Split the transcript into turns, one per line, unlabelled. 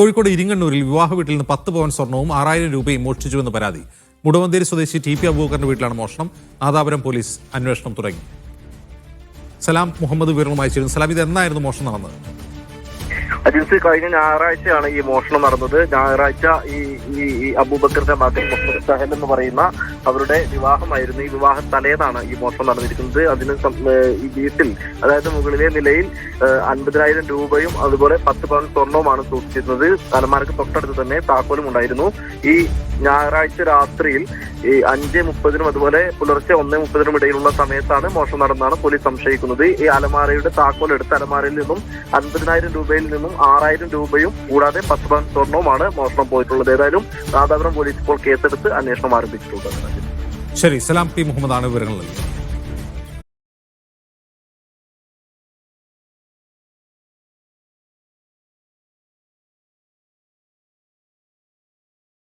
കോഴിക്കോട് ഇരിങ്ങണ്ണൂരിൽ വിവാഹ വീട്ടിൽ നിന്ന് പത്ത് പവൻ സ്വർണവും ആറായിരം രൂപയും മോഷ്ടിച്ചുവെന്ന് പരാതി. മുടവന്തേരി സ്വദേശി ടി പി അബൂക്കറിന്റെ വീട്ടിലാണ് മോഷണം. നാദാപുരം പോലീസ് അന്വേഷണം തുടങ്ങി. സലാം മുഹമ്മദ് വിവരങ്ങളുമായി ചേരുന്നു. സലാം ഇത് എന്നായിരുന്നു മോഷണം നടന്നത്?
അജിൻസി കഴിഞ്ഞ ഞായറാഴ്ചയാണ് ഈ മോഷണം നടന്നത്. ഞായറാഴ്ച ഈ ഈ അബൂബക്കറിന്റെ മകൻ മുഹമ്മദ് സഹൽ എന്ന് പറയുന്ന അവരുടെ വിവാഹമായിരുന്നു. ഈ വിവാഹ തലേന്നാണ് ഈ മോഷണം നടന്നിരിക്കുന്നത്. അതിന് ഈ വീട്ടിൽ അതായത് മുകളിലെ നിലയിൽ അൻപതിനായിരം രൂപയും അതുപോലെ പത്ത് പവൻ സ്വർണവുമാണ് സൂക്ഷിച്ചിരുന്നത്. അലമാരക്ക് തൊട്ടടുത്ത് തന്നെ താക്കോലും ഉണ്ടായിരുന്നു. ഈ ഞായറാഴ്ച രാത്രിയിൽ ഈ അഞ്ച് മുപ്പതിനും അതുപോലെ പുലർച്ചെ ഒന്ന് മുപ്പതിനും ഇടയിലുള്ള സമയത്താണ് മോഷണം നടന്നാണ് പോലീസ് സംശയിക്കുന്നത്. ഈ അലമാരയുടെ താക്കോൽ എടുത്ത അലമാരയിൽ നിന്നും അൻപതിനായിരം രൂപയിൽ നിന്നും ആറായിരം രൂപയും കൂടാതെ പത്ത് പവൻ സ്വർണവുമാണ് മോഷണം പോയിട്ടുള്ളത്. ഏതായാലും നാദാപുരം പോലീസ് ഇപ്പോൾ കേസെടുത്ത് അന്വേഷണം ആരംഭിച്ചിട്ടുണ്ട്.
ശരി സലാം പി മുഹമ്മദാണ് വിവരങ്ങൾ നൽകിയത്.